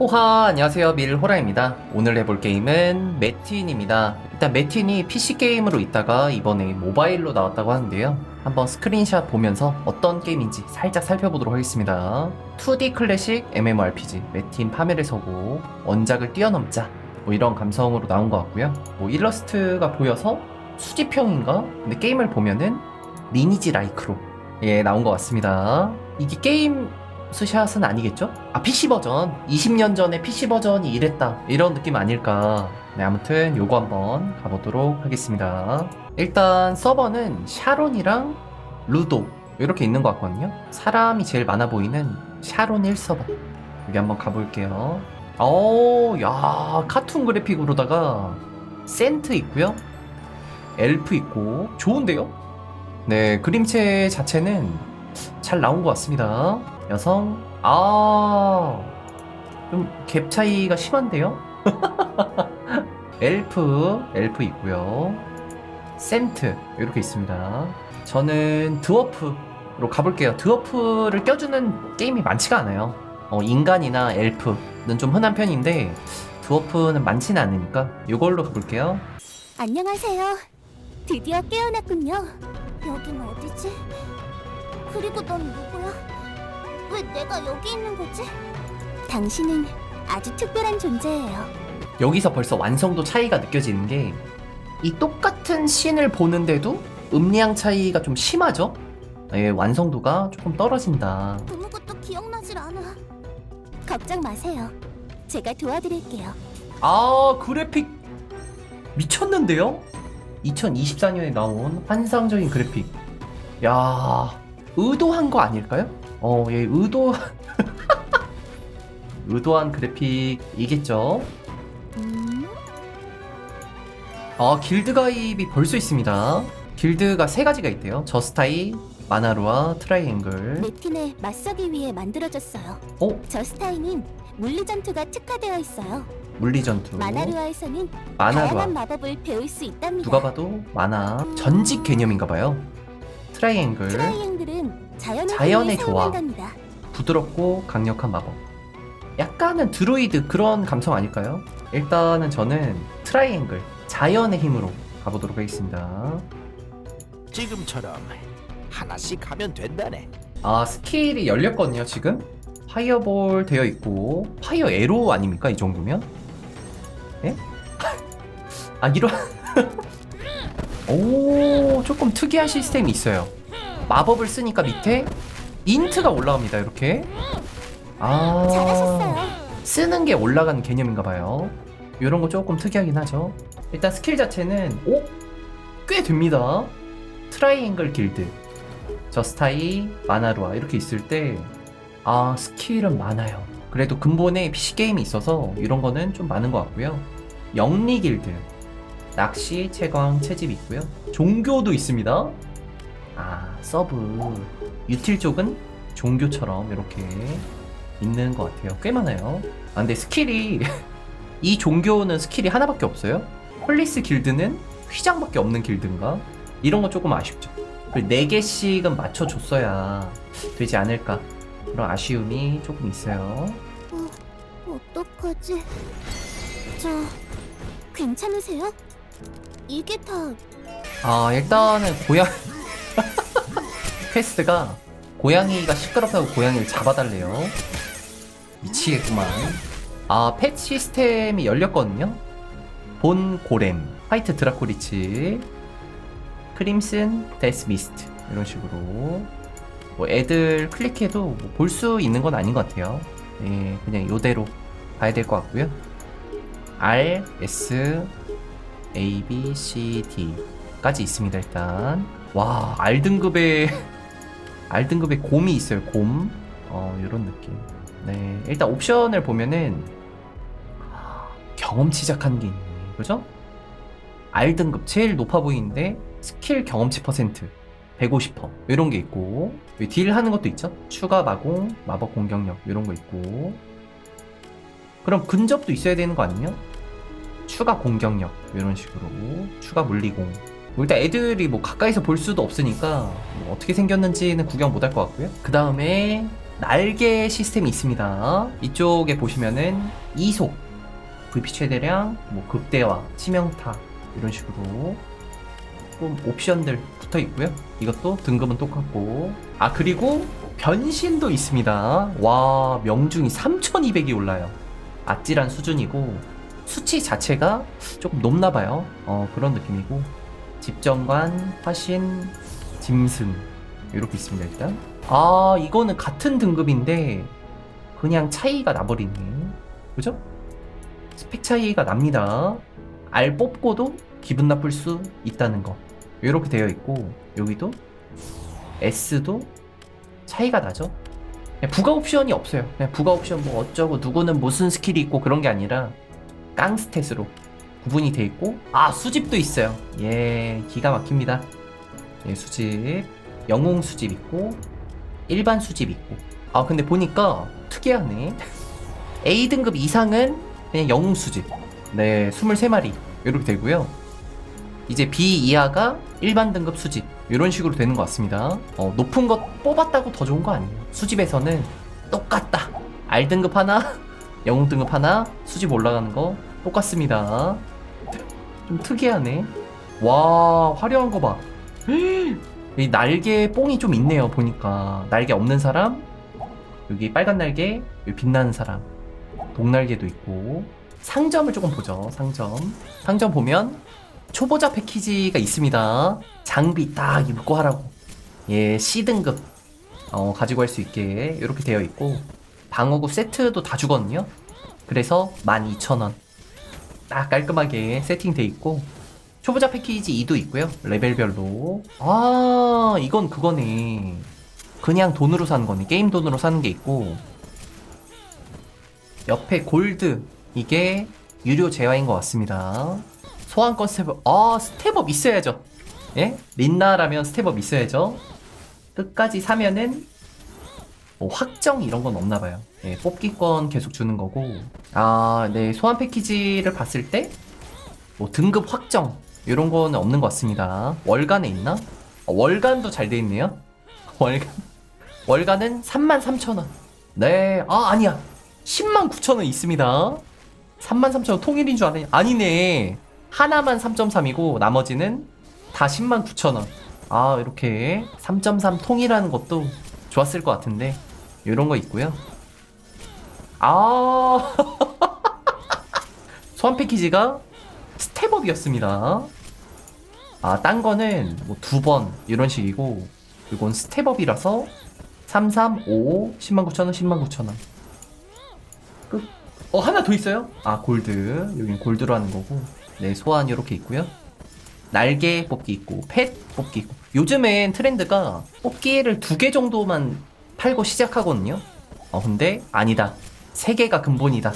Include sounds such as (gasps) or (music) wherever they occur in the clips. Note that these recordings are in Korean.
호하 안녕하세요. 밀호라입니다. 오늘 해볼 게임은 매틴입니다. 일단 매틴이 PC게임으로 있다가 이번에 모바일로 나왔다고 하는데요. 한번 스크린샷 보면서 어떤 게임인지 살짝 살펴보도록 하겠습니다. 2D 클래식 MMORPG 매틴 파멸의 서고 원작을 뛰어넘자. 뭐 이런 감성으로 나온 것 같고요. 뭐 일러스트가 보여서 수집형인가? 근데 게임을 보면은 리니지 라이크로 예 나온 것 같습니다. 이게 게임 스샷은 아니겠죠? 아 PC 버전. 20년 전에 PC 버전이 이랬다. 이런 느낌 아닐까. 네 아무튼 요거 한번 가보도록 하겠습니다. 일단 서버는 샤론이랑 루도 이렇게 있는 것 같거든요. 사람이 제일 많아 보이는 샤론 1서버. 여기 한번 가볼게요. 어야 카툰 그래픽으로다가 센트 있고요. 엘프 있고. 좋은데요? 네 그림체 자체는 잘 나온 것 같습니다 여성 아좀 갭 차이가 심한데요? (laughs) 엘프 엘프 있고요 센트 이렇게 있습니다 저는 드워프로 가볼게요 드워프를 껴주는 게임이 많지가 않아요 어, 인간이나 엘프는 좀 흔한 편인데 드워프는 많지는 않으니까 이걸로 가볼게요 안녕하세요. 드디어 깨어났군요. 여긴 어디지? 그리고 넌 누구야? 왜 내가 여기 있는 거지? 당신은 아주 특별한 존재예요. 여기서 벌써 완성도 차이가 느껴지는 게 이 똑같은 씬을 보는데도 음량 차이가 좀 심하죠? 예, 완성도가 조금 떨어진다. 아무것도 기억나질 않아. 걱정 마세요. 제가 도와드릴게요. 아, 그래픽 미쳤는데요? 2024년에 나온 환상적인 그래픽. 야, 의도한 거 아닐까요? 어, 예, 의도 (laughs) 의도한 그래픽이겠죠? 음, 아, 길드 가입이 벌써 있습니다. 길드가 세 가지가 있대요. 저스타이, 마나루와 트라이앵글. 네틴에 맞서기 위해 만들어졌어요. 어? 저스타인은 물리 전투가 특화되어 있어요. 물리 전투. 마나루아에서는 마나루아. 다양한 마법을 배울 수 있답니다. 누가 봐도 만화. 전직 개념인가 봐요. 트라이앵글. 트라이앵글은 자연의, 자연의 조화. 사용한답니다. 부드럽고 강력한 마법. 약간은 드루이드 그런 감성 아닐까요? 일단은 저는 트라이앵글. 자연의 힘으로 가보도록 하겠습니다. 지금처럼 하나씩 하면 된다네. 아, 스킬이 열렸거든요, 지금? 파이어볼 되어 있고, 파이어 에로 아닙니까? 이 정도면? 예? (laughs) 아, 이런. (laughs) 오, 조금 특이한 시스템이 있어요. 마법을 쓰니까 밑에 인트가 올라갑니다, 이렇게. 아. 쓰는 게 올라가는 개념인가 봐요. 이런 거 조금 특이하긴 하죠. 일단 스킬 자체는 오? 꽤 됩니다. 트라이앵글 길드, 저스타이, 마나루아 이렇게 있을 때 아, 스킬은 많아요. 그래도 근본에 PC 게임이 있어서 이런 거는 좀 많은 것 같고요. 영리 길드, 낚시, 채광, 채집 있고요. 종교도 있습니다. 아, 서브. 유틸 쪽은 종교처럼 이렇게 있는 것 같아요. 꽤 많아요. 아, 근데 스킬이 (laughs) 이 종교는 스킬이 하나밖에 없어요. 폴리스 길드는 휘장밖에 없는 길드인가? 이런 거 조금 아쉽죠. 그리고 4개씩은 맞춰줬어야 되지 않을까. 그런 아쉬움이 조금 있어요. 어떡하지? 저 괜찮으세요? 이게 다 아, 일단은 고양 퀘스트가 고양이가 시끄럽다고 고양이를 잡아달래요. 미치겠구만. 아, 펫 시스템이 열렸거든요. 본 고렘, 화이트 드라코리치, 크림슨 데스미스트 이런 식으로 뭐 애들 클릭해도 뭐 볼수 있는 건 아닌 것 같아요. 예, 그냥 요대로 봐야 될 것 같고요. R, S, A, B, C, D까지 있습니다. 일단 와 R 등급의 R 등급의 곰이 있어요. 곰, 어 이런 느낌. 네, 일단 옵션을 보면은 경험치 작하는 게 있네. 그죠? R 등급 제일 높아 보이는데 스킬 경험치 퍼센트 150% 이런 게 있고 딜 하는 것도 있죠. 추가 마공, 마법 공격력 이런 거 있고 그럼 근접도 있어야 되는 거 아니냐? 추가 공격력 이런 식으로 추가 물리공 뭐 일단 애들이 뭐 가까이서 볼 수도 없으니까 뭐 어떻게 생겼는지는 구경 못 할 것 같고요 그 다음에 날개 시스템이 있습니다. 이쪽에 보시면은 이속, VP 최대량, 뭐 극대화, 치명타 이런 식으로 좀 옵션들 붙어 있고요. 이것도 등급은 똑같고 아 그리고 변신도 있습니다. 와 명중이 3,200이 올라요. 아찔한 수준이고 수치 자체가 조금 높나 봐요. 어 그런 느낌이고 집정관, 화신, 짐승 이렇게 있습니다 일단. 아 이거는 같은 등급인데 그냥 차이가 나버리네. 그죠? 스펙 차이가 납니다. 알 뽑고도 기분 나쁠 수 있다는 거. 이렇게 되어 있고 여기도 S도 차이가 나죠. 그냥 부가 옵션이 없어요. 그냥 부가 옵션 뭐 어쩌고 누구는 무슨 스킬이 있고 그런 게 아니라 깡 스탯으로 구분이 돼 있고 아 수집도 있어요. 예 기가 막힙니다. 예 수집 영웅 수집 있고 일반 수집 있고 아 근데 보니까 특이하네. (laughs) A 등급 이상은 그냥 영웅 수집. 네 23마리 이렇게 되고요. 이제 B 이하가 일반 등급 수집 이런 식으로 되는 것 같습니다. 어, 높은 것 뽑았다고 더 좋은 거 아니에요. 수집에서는 똑같다. R 등급 하나, (laughs) 영웅 등급 하나, 수집 올라가는 거 똑같습니다. 좀 특이하네. 와 화려한 거 봐. 이 날개 뽕이 좀 있네요. 보니까 날개 없는 사람, 여기 빨간 날개, 여기 빛나는 사람, 동날개도 있고 상점을 조금 보죠. 상점. 상점 보면 초보자 패키지가 있습니다. 장비 딱 입고 하라고. 예, C등급. 어, 가지고 할 수 있게 이렇게 되어 있고 방어구 세트도 다 주거든요. 그래서 12,000원. 딱 깔끔하게 세팅돼 있고 초보자 패키지 2도 있고요. 레벨별로. 아, 이건 그거네. 그냥 돈으로 사는 거네. 게임 돈으로 사는 게 있고 옆에 골드 이게 유료 재화인 것 같습니다. 소환권 스텝업 아 스텝업 있어야죠. 예? 린나라면 스텝업 있어야죠. 끝까지 사면은 뭐 확정 이런 건 없나 봐요. 예, 뽑기권 계속 주는 거고. 아, 네 소환 패키지를 봤을 때 뭐 등급 확정 이런 거는 없는 것 같습니다. 월간에 있나? 어, 월간도 잘 돼 있네요. (laughs) 월간 월간은 33,000원. 네, 아 아니야. 10만 9천원 있습니다. 3만 3천원 통일인 줄 아네. 아니네. 하나만 3.3이고 나머지는 다 10만 9천원. 아 이렇게 3.3 통일하는 것도 좋았을 것 같은데 이런 거 있고요. 아 (laughs) 소환 패키지가 스텝업이었습니다. 아, 딴 거는 뭐 두 번 이런 식이고 이건 스텝업이라서 3, 3, 5, 10만 9천 원, 10만 9천 원. 끝. 어, 하나 더 있어요? 아, 골드. 여긴 골드로 하는 거고. 네, 소환 이렇게 있고요. 날개 뽑기 있고, 펫 뽑기 있고. 요즘엔 트렌드가 뽑기를 두 개 정도만 팔고 시작하거든요. 어, 근데 아니다. 세 개가 근본이다.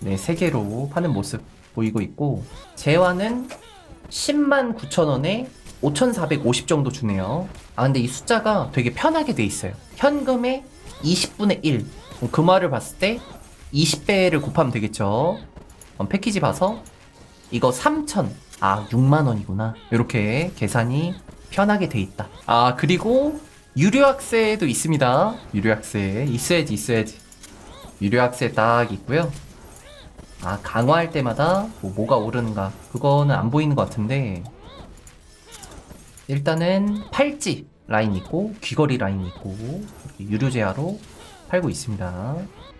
네, 세 개로 파는 모습 보이고 있고, 재화는 10만 9천 원에 5,450 정도 주네요. 아, 근데 이 숫자가 되게 편하게 돼 있어요. 현금의 20분의 1. 그 말을 봤을 때 20배를 곱하면 되겠죠. 패키지 봐서 이거 3,000. 아, 6만 원이구나. 이렇게 계산이 편하게 돼 있다. 아, 그리고 유료 학세도 있습니다. 유료 학세. 있어야지, 있어야지. 유료 학세 딱 있고요. 아, 강화할 때마다 뭐 뭐가 오르는가. 그거는 안 보이는 것 같은데. 일단은 팔찌 라인 있고 귀걸이 라인 있고 유료 제화로 팔고 있습니다.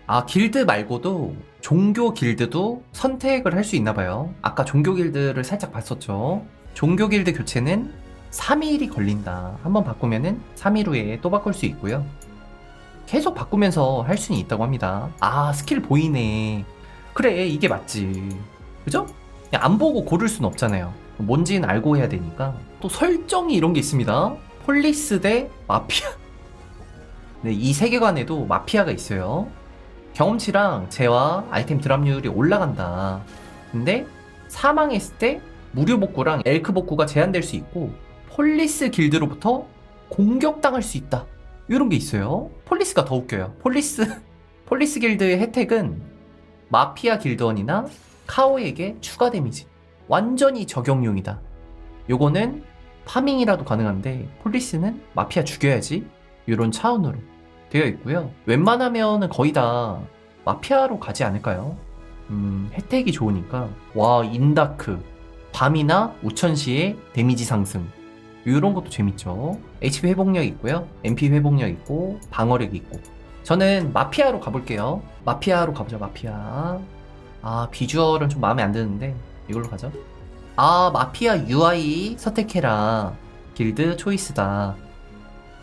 아 길드 말고도 종교 길드도 선택을 할 수 있나 봐요. 아까 종교 길드를 살짝 봤었죠. 종교 길드 교체는 3일이 걸린다. 한번 바꾸면은 3일 후에 또 바꿀 수 있고요. 계속 바꾸면서 할 수는 있다고 합니다. 아 스킬 보이네. 그래 이게 맞지. 그죠? 안 보고 고를 수는 없잖아요. 뭔지는 알고 해야 되니까. 또 설정이 이런 게 있습니다. 폴리스 대 마피아. (laughs) 네, 이 세계관에도 마피아가 있어요. 경험치랑 재화, 아이템 드랍률이 올라간다. 근데 사망했을 때 무료 복구랑 엘크 복구가 제한될 수 있고 폴리스 길드로부터 공격당할 수 있다. 이런 게 있어요. 폴리스가 더 웃겨요. 폴리스 (laughs) 폴리스 길드의 혜택은 마피아 길드원이나 카오에게 추가 데미지. 완전히 적용용이다. 요거는 파밍이라도 가능한데 폴리스는 마피아 죽여야지. 이런 차원으로 되어 있고요. 웬만하면은 거의 다 마피아로 가지 않을까요? 음, 혜택이 좋으니까. 와, 인다크. 밤이나 우천시의 데미지 상승. 이런 것도 재밌죠. HP 회복력 있고요. MP 회복력 있고, 방어력 있고. 저는 마피아로 가볼게요. 마피아로 가보자, 마피아. 아, 비주얼은 좀 마음에 안 드는데, 이걸로 가죠. 아, 마피아 UI 선택해라. 길드 초이스다.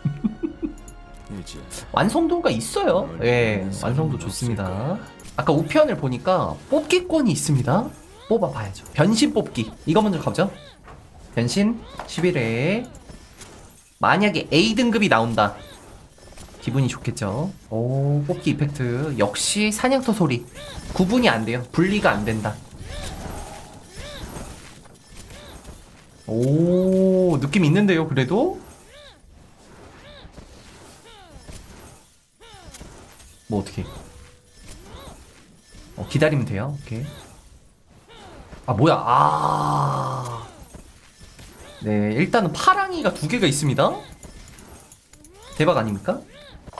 (laughs) 완성도가 있어요. 예, 완성도 좋습니다. 아까 우편을 보니까 뽑기권이 있습니다. 뽑아봐야죠. 변신 뽑기. 이거 먼저 가보죠. 변신 11회. 만약에 A등급이 나온다. 기분이 좋겠죠. 오, 뽑기 이펙트. 역시 사냥터 소리. 구분이 안 돼요. 분리가 안 된다. 오, 느낌 있는데요, 그래도? 뭐 어떻게? 어, 기다리면 돼요. 오케이. 아 뭐야? 아. 네, 일단은 파랑이가 두 개가 있습니다. 대박 아닙니까?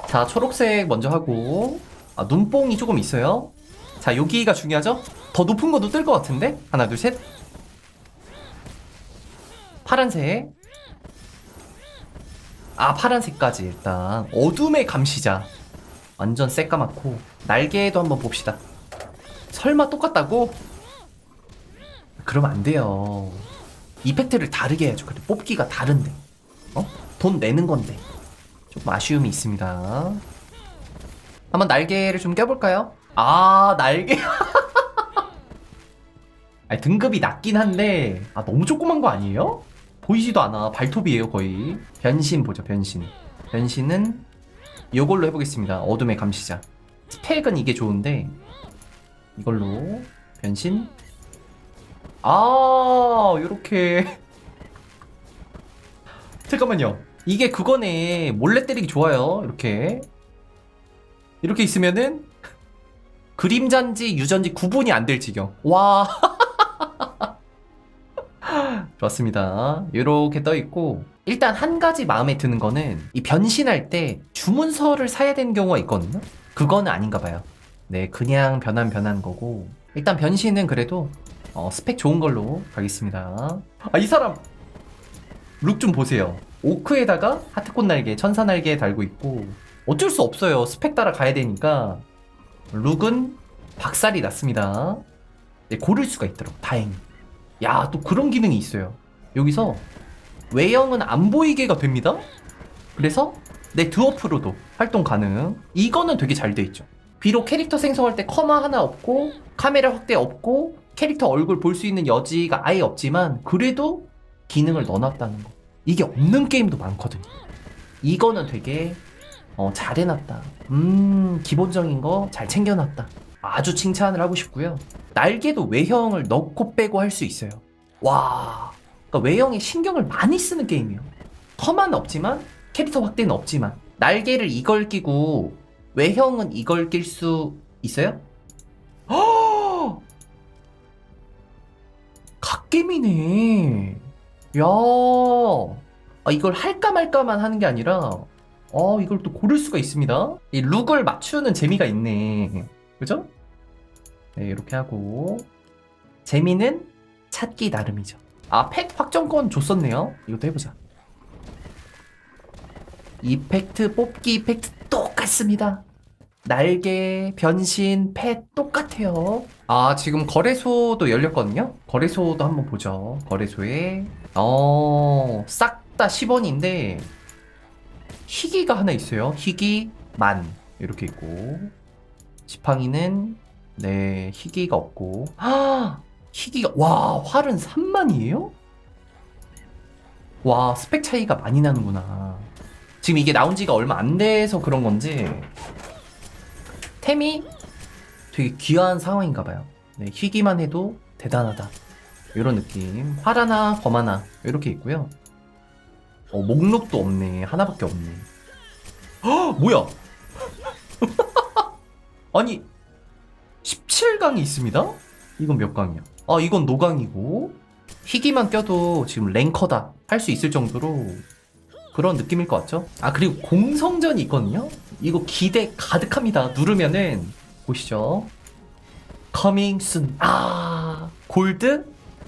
자, 초록색 먼저 하고 아, 눈뽕이 조금 있어요. 자, 여기가 중요하죠? 더 높은 것도 뜰 것 같은데? 하나, 둘, 셋. 파란색. 아, 파란색까지 일단. 어둠의 감시자. 완전 새까맣고 날개도 한번 봅시다. 설마 똑같다고? 그러면 안 돼요. 이펙트를 다르게 해야죠. 그래 뽑기가 다른데. 어? 돈 내는 건데. 좀 아쉬움이 있습니다. 한번 날개를 좀 껴볼까요? 아 날개. (laughs) 아니, 등급이 낮긴 한데 아 너무 조그만 거 아니에요? 보이지도 않아. 발톱이에요 거의. 변신 보죠 변신. 변신은 이걸로 해보겠습니다. 어둠의 감시자. 스펙은 이게 좋은데 이걸로 변신. 아, 요렇게. (laughs) 잠깐만요. 이게 그거네. 몰래 때리기 좋아요. 이렇게. 이렇게 있으면은 그림자인지 유전지 구분이 안 될 지경. 와. (laughs) 좋았습니다. 이렇게 떠 있고 일단 한 가지 마음에 드는 거는 이 변신할 때 주문서를 사야 되는 경우가 있거든요. 그거는 아닌가 봐요. 네, 그냥 변한 변한 거고 일단 변신은 그래도 어, 스펙 좋은 걸로 가겠습니다. 아, 이 사람 룩 좀 보세요. 오크에다가 하트꽃 날개, 천사 날개 달고 있고 어쩔 수 없어요. 스펙 따라 가야 되니까 룩은 박살이 났습니다. 네, 고를 수가 있도록 다행히. 야, 또 그런 기능이 있어요. 여기서 외형은 안 보이게가 됩니다. 그래서 내 드워프로도 활동 가능. 이거는 되게 잘 돼 있죠. 비록 캐릭터 생성할 때 커마 하나 없고 카메라 확대 없고 캐릭터 얼굴 볼 수 있는 여지가 아예 없지만 그래도 기능을 넣어놨다는 거. 이게 없는 게임도 많거든요. 이거는 되게 어, 잘 해놨다. 음, 기본적인 거 잘 챙겨놨다. 아주 칭찬을 하고 싶고요. 날개도 외형을 넣고 빼고 할 수 있어요. 와, 그러니까 외형에 신경을 많이 쓰는 게임이에요. 커만 없지만 캐릭터 확대는 없지만 날개를 이걸 끼고 외형은 이걸 낄 수 있어요? (gasps) 허! 갓겜이네. 야, 아, 이걸 할까 말까만 하는 게 아니라, 어, 이걸 또 고를 수가 있습니다. 이 룩을 맞추는 재미가 있네. 그죠? 네, 이렇게 하고. 재미는 찾기 나름이죠. 아, 팩 확정권 줬었네요. 이것도 해보자. 이펙트, 뽑기 이펙트 똑같습니다. 날개, 변신, 펫 똑같아요. 아, 지금 거래소도 열렸거든요? 거래소도 한번 보죠. 거래소에, 어, 싹 다 10원인데, 희귀가 하나 있어요. 희귀 만. 이렇게 있고. 지팡이는, 네, 희귀가 없고. 아! 희귀가, 와, 활은 3만이에요? 와, 스펙 차이가 많이 나는구나. 지금 이게 나온 지가 얼마 안 돼서 그런 건지, 템이 되게 귀한 상황인가 봐요. 네, 희귀만 해도 대단하다. 이런 느낌. 활 하나, 검 하나. 이렇게 있고요. 어, 목록도 없네. 하나밖에 없네. 헉, 뭐야? (laughs) 아니, 17강이 있습니다? 이건 몇 강이야? 아, 이건 노강이고. 희귀만 껴도 지금 랭커다. 할 수 있을 정도로 그런 느낌일 것 같죠? 아, 그리고 공성전이 있거든요? 이거 기대 가득합니다. 누르면은 보시죠. Coming soon. 아 골드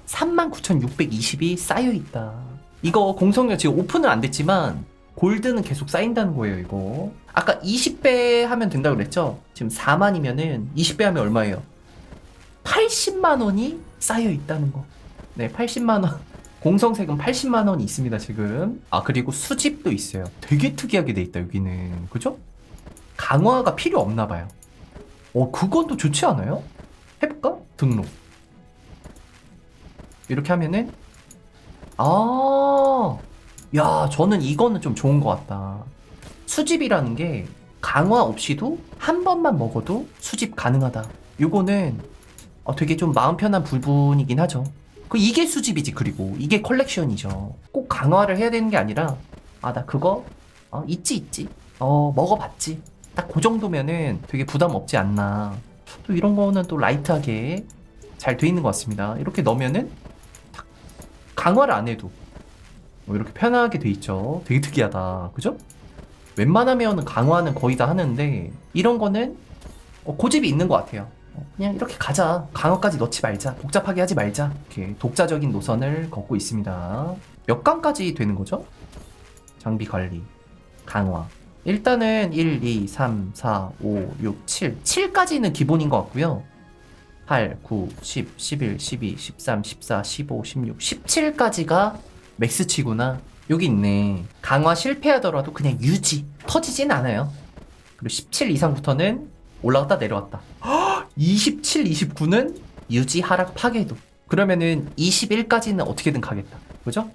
39,620이 쌓여 있다. 이거 공성력 지금 오픈은 안 됐지만 골드는 계속 쌓인다는 거예요. 이거 아까 20배 하면 된다고 그랬죠? 지금 4만이면은 20배 하면 얼마예요? 80만 원이 쌓여 있다는 거. 네, 80만 원. 공성세금 80만 원이 있습니다, 지금. 아, 그리고 수집도 있어요. 되게 특이하게 돼 있다, 여기는. 그죠? 강화가 필요 없나 봐요. 어, 그건 또 좋지 않아요? 해볼까? 등록. 이렇게 하면은 아, 야, 저는 이거는 좀 좋은 것 같다. 수집이라는 게 강화 없이도 한 번만 먹어도 수집 가능하다. 요거는 어, 되게 좀 마음 편한 부분이긴 하죠. 그 이게 수집이지 그리고 이게 컬렉션이죠. 꼭 강화를 해야 되는 게 아니라 아 나 그거 어, 있지 있지. 어 먹어봤지. 딱 그 정도면은 되게 부담 없지 않나. 또 이런 거는 또 라이트하게 잘 돼 있는 것 같습니다. 이렇게 넣으면은 딱 강화를 안 해도 뭐 이렇게 편하게 돼 있죠. 되게 특이하다. 그죠? 웬만하면은 강화는 거의 다 하는데 이런 거는 어, 고집이 있는 것 같아요. 어, 그냥 이렇게 가자. 강화까지 넣지 말자. 복잡하게 하지 말자. 이렇게 독자적인 노선을 걷고 있습니다. 몇 강까지 되는 거죠? 장비 관리, 강화. 일단은 1, 2, 3, 4, 5, 6, 7. 7까지는 기본인 것 같고요. 8, 9, 10, 11, 12, 13, 14, 15, 16, 17까지가 맥스치구나. 여기 있네. 강화 실패하더라도 그냥 유지. 터지진 않아요. 그리고 17 이상부터는 올라갔다 내려왔다. (gasps) 27, 29는 유지 하락 파괴도. 그러면은 21까지는 어떻게든 가겠다. 그죠?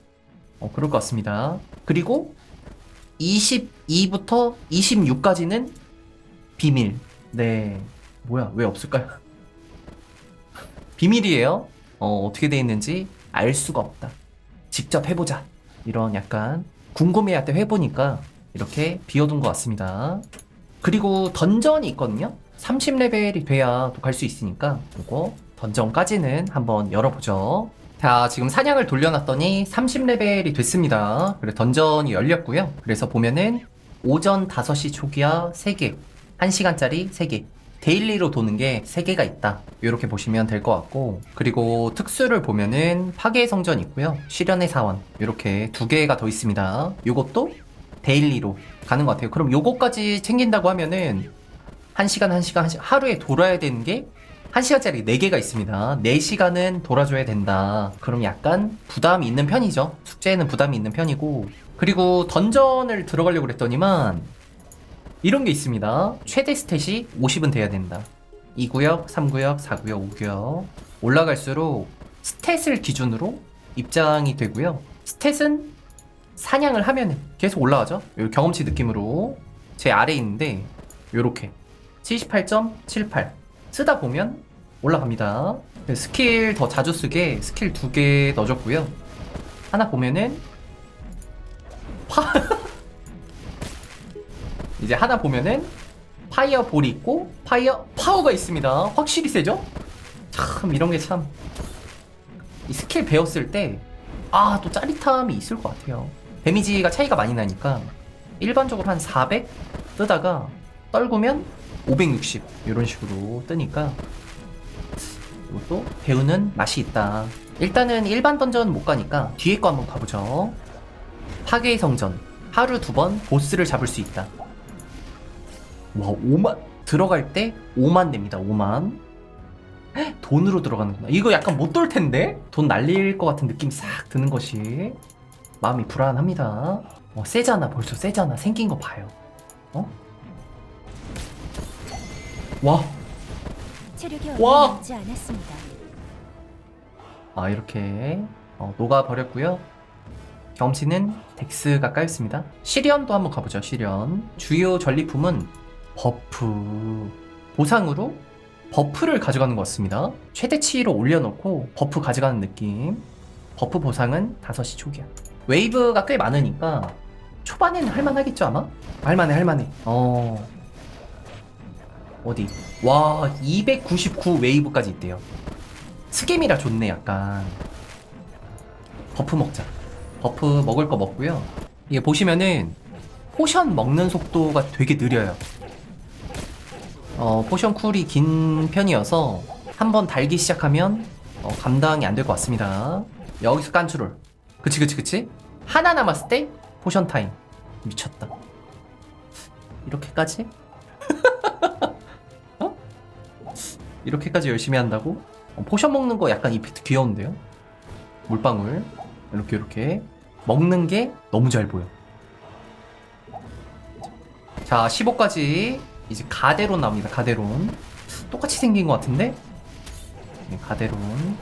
어, 그럴 것 같습니다. 그리고 22부터 26까지는 비밀. 네. 뭐야, 왜 없을까요? (laughs) 비밀이에요. 어, 어떻게 돼 있는지 알 수가 없다. 직접 해보자. 이런 약간 궁금해할 때 해보니까 이렇게 비워둔 것 같습니다. 그리고 던전이 있거든요. 30레벨이 돼야 또 갈 수 있으니까 이거 던전까지는 한번 열어보죠. 자, 지금 사냥을 돌려놨더니 30레벨이 됐습니다. 그래 던전이 열렸고요. 그래서 보면은 오전 5시 초기화 3개, 1시간짜리 3개, 데일리로 도는 게 3개가 있다. 이렇게 보시면 될 것 같고 그리고 특수를 보면은 파괴의 성전 있고요. 실현의 사원 이렇게 두 개가 더 있습니다. 이것도 데일리로 가는 것 같아요. 그럼 요거까지 챙긴다고 하면은 1시간, 1시간, 1시간 하루에 돌아야 되는 게 1시간짜리 4개가 있습니다. 4시간은 돌아줘야 된다. 그럼 약간 부담이 있는 편이죠. 숙제에는 부담이 있는 편이고. 그리고 던전을 들어가려고 그랬더니만 이런 게 있습니다. 최대 스탯이 50은 돼야 된다. 2구역, 3구역, 4구역, 5구역. 올라갈수록 스탯을 기준으로 입장이 되고요. 스탯은 사냥을 하면 계속 올라가죠. 요 경험치 느낌으로 제 아래에 있는데 요렇게 78.78 쓰다 보면 올라갑니다. 네, 스킬 더 자주 쓰게 스킬 두 개 넣어줬고요. 하나 보면은 파 (laughs) 이제 하나 보면은 파이어 볼이 있고 파이어 파워가 있습니다. 확실히 세죠? 참 이런 게 참 이 스킬 배웠을 때 아 또 짜릿함이 있을 것 같아요. 데미지가 차이가 많이 나니까 일반적으로 한 400 뜨다가 떨구면 560 이런 식으로 뜨니까 이것도 배우는 맛이 있다. 일단은 일반 던전 못 가니까 뒤에 거 한번 가보죠. 파괴의 성전 하루 두 번 보스를 잡을 수 있다. 와 5만 들어갈 때 5만 됩니다. 5만 헉, 돈으로 들어가는구나. 이거 약간 못 돌 텐데 돈 날릴 것 같은 느낌 싹 드는 것이 마음이 불안합니다. 어, 세잖아 벌써 세잖아 생긴 거 봐요. 어? 와, 체력이 와! 얼마 남지 않았습니다. 아 이렇게 어, 녹아 버렸고요. 경험치는 덱스가 까였습니다. 시련도 한번 가보죠. 시련 주요 전리품은 버프 보상으로 버프를 가져가는 것 같습니다. 최대치로 올려놓고 버프 가져가는 느낌. 버프 보상은 5시 초기야. 웨이브가 꽤 많으니까 초반에는 할만하겠죠 아마? 할만해 할만해. 어 어디? 와, 299 웨이브까지 있대요. 스겜이라 좋네, 약간. 버프 먹자. 버프 먹을 거 먹고요. 이게 보시면은 포션 먹는 속도가 되게 느려요. 어, 포션 쿨이 긴 편이어서 한 번 달기 시작하면 어, 감당이 안 될 것 같습니다. 여기서 깐추롤. 그치 그치 그치? 하나 남았을 때 포션 타임. 미쳤다. 이렇게까지? 이렇게까지 열심히 한다고? 어, 포션 먹는 거 약간 이펙트 귀여운데요? 물방울 이렇게 이렇게 먹는 게 너무 잘 보여. 자 15까지 이제 가데론 나옵니다. 가데론 똑같이 생긴 것 같은데? 네, 가데론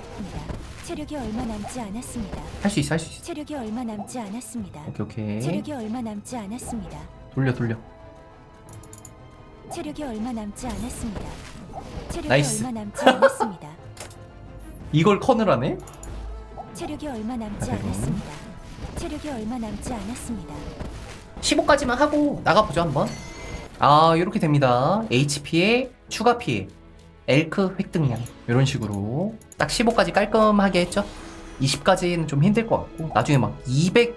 체력이 얼마 남지 않았습니다. 할 수 있어 할 수 있어. 체력이 얼마 남지 않았습니다. 오케이 오케이 체력이 얼마 남지 않았습니다. 돌려 돌려. 체력이 얼마 남지 않았습니다. 체력이 나이스. 얼마 남지 않았습니다. (laughs) 이걸 하네? 체력이 얼마 남지 가데론. 않았습니다. 체력이 얼마 남지 않았습니다. 15까지만 하고 나가보죠 한번 아 이렇게 됩니다 HP에 추가 피해 엘크 획득량 이런 식으로 딱 15까지 깔끔하게 했죠 20까지는 좀 힘들 것 같고 나중에 막 200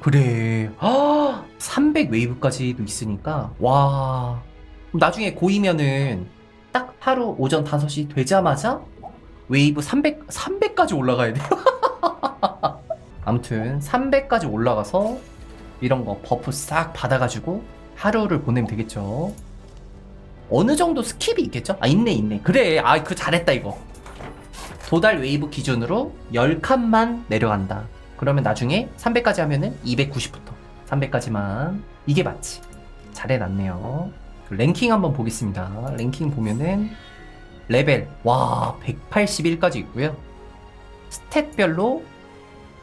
그래 (gasps) 아, 300 웨이브까지도 있으니까 와 그럼 나중에 고이면은 딱 하루 오전 5시 되자마자 웨이브 300 300까지 올라가야 돼요 (laughs) 아무튼 300까지 올라가서 이런 거 버프 싹 받아가지고 하루를 보내면 되겠죠. 어느 정도 스킵이 있겠죠? 아 있네 있네. 그래 아 그 잘했다 이거. 도달 웨이브 기준으로 10칸만 내려간다. 그러면 나중에 300까지 하면은 290부터 300까지만 이게 맞지. 잘해놨네요. 그 랭킹 한번 보겠습니다. 랭킹 보면은 레벨 와 181까지 있고요. 스탯별로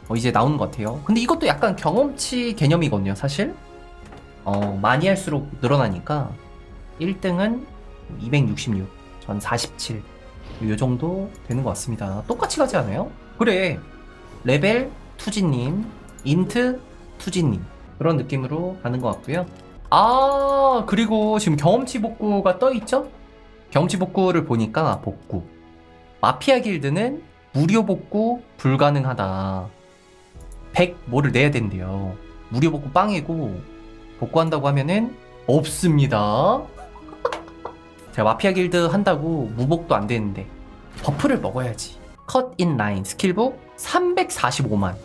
어, 이제 나오는 것 같아요. 근데 이것도 약간 경험치 개념이거든요, 사실. 어, 많이 할수록 늘어나니까 1등은 266, 전 47. 요 정도 되는 것 같습니다. 똑같이 가지 않아요? 그래. 레벨 투지님, 인트 투지님. 그런 느낌으로 가는 것 같고요. 아, 그리고 지금 경험치 복구가 떠 있죠? 경험치 복구를 보니까 복구. 마피아 길드는 무료 복구 불가능하다. 100 뭐를 내야 된대요. 무료 복구 빵이고 복구한다고 하면은 없습니다. (laughs) 제가 마피아 길드 한다고 무복도 안 되는데 버프를 먹어야지. 컷인 라인 스킬북 345만.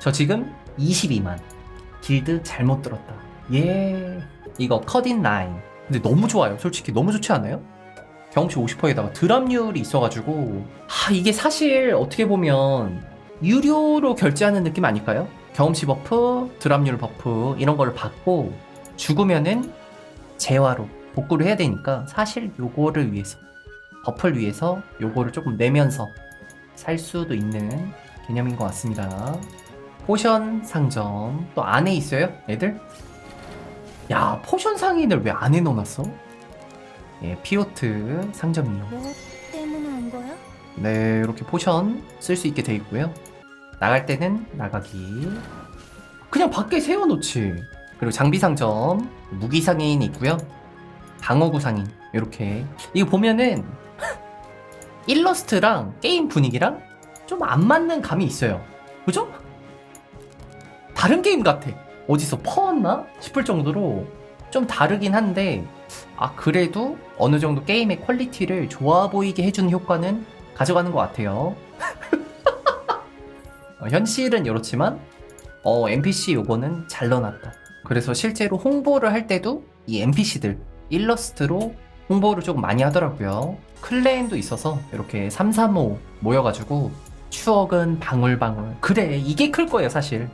저 지금 22만. 길드 잘못 들었다. 예. 이거 컷인 라인. 근데 너무 좋아요. 솔직히 너무 좋지 않아요? 경험치 50%에다가 드랍률이 있어가지고 아 이게 사실 어떻게 보면 유료로 결제하는 느낌 아닐까요? 경험치 버프, 드랍률 버프 이런 거를 받고 죽으면은 재화로 복구를 해야 되니까 사실 요거를 위해서 버프를 위해서 요거를 조금 내면서 살 수도 있는 개념인 것 같습니다. 포션 상점 또 안에 있어요, 애들? 야 포션 상인을 왜 안에 넣어놨어? 예, 피오트 상점이요. 뭐 때문에 온 거야? 네, 이렇게 포션 쓸 수 있게 돼 있고요. 나갈 때는 나가기. 그냥 밖에 세워놓지. 그리고 장비 상점, 무기 상인 있고요. 방어구 상인 이렇게. 이거 보면은 (laughs) 일러스트랑 게임 분위기랑 좀 안 맞는 감이 있어요. 그죠? 다른 게임 같아. 어디서 퍼왔나 싶을 정도로 좀 다르긴 한데 아 그래도 어느 정도 게임의 퀄리티를 좋아 보이게 해주는 효과는 가져가는 것 같아요. (laughs) 어, 현실은 이렇지만 어, NPC 요거는 잘 넣어놨다. 그래서 실제로 홍보를 할 때도 이 NPC들 일러스트로 홍보를 조금 많이 하더라고요. 클레임도 있어서 이렇게 335 모여가지고 추억은 방울방울. 그래 이게 클 거예요 사실.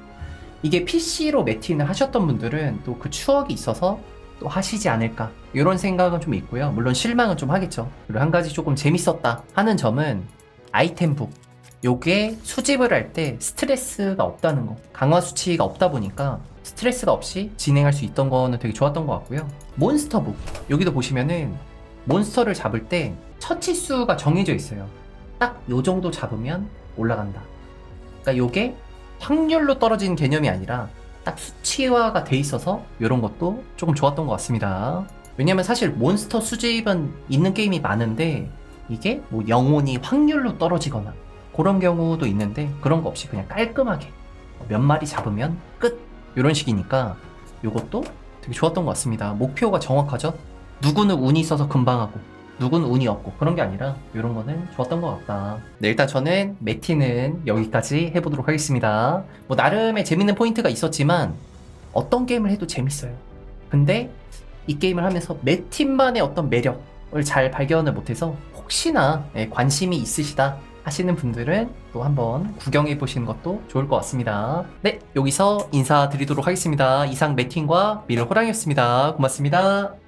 이게 PC로 매틴을 하셨던 분들은 또 그 추억이 있어서 또 하시지 않을까 이런 생각은 좀 있고요. 물론 실망은 좀 하겠죠. 그리고 한 가지 조금 재밌었다 하는 점은 아이템북. 요게 수집을 할 때 스트레스가 없다는 거. 강화 수치가 없다 보니까 스트레스가 없이 진행할 수 있던 거는 되게 좋았던 것 같고요. 몬스터북. 여기도 보시면은 몬스터를 잡을 때 처치 수가 정해져 있어요. 딱 요 정도 잡으면 올라간다. 그러니까 요게 확률로 떨어지는 개념이 아니라 딱 수치화가 돼 있어서 이런 것도 조금 좋았던 것 같습니다. 왜냐면 사실 몬스터 수집은 있는 게임이 많은데 이게 뭐 영혼이 확률로 떨어지거나 그런 경우도 있는데 그런 거 없이 그냥 깔끔하게 몇 마리 잡으면 끝 이런 식이니까 요것도 되게 좋았던 것 같습니다. 목표가 정확하죠? 누구는 운이 있어서 금방 하고 누구는 운이 없고 그런 게 아니라 이런 거는 좋았던 것 같다. 네, 일단 저는 매티는 여기까지 해보도록 하겠습니다. 뭐 나름의 재밌는 포인트가 있었지만 어떤 게임을 해도 재밌어요. 근데 이 게임을 하면서 매 팀만의 어떤 매력을 잘 발견을 못해서 혹시나 예, 관심이 있으시다 하시는 분들은 또 한번 구경해 보시는 것도 좋을 것 같습니다. 네, 여기서 인사드리도록 하겠습니다. 이상 매팅과 밀 호랑이었습니다. 고맙습니다.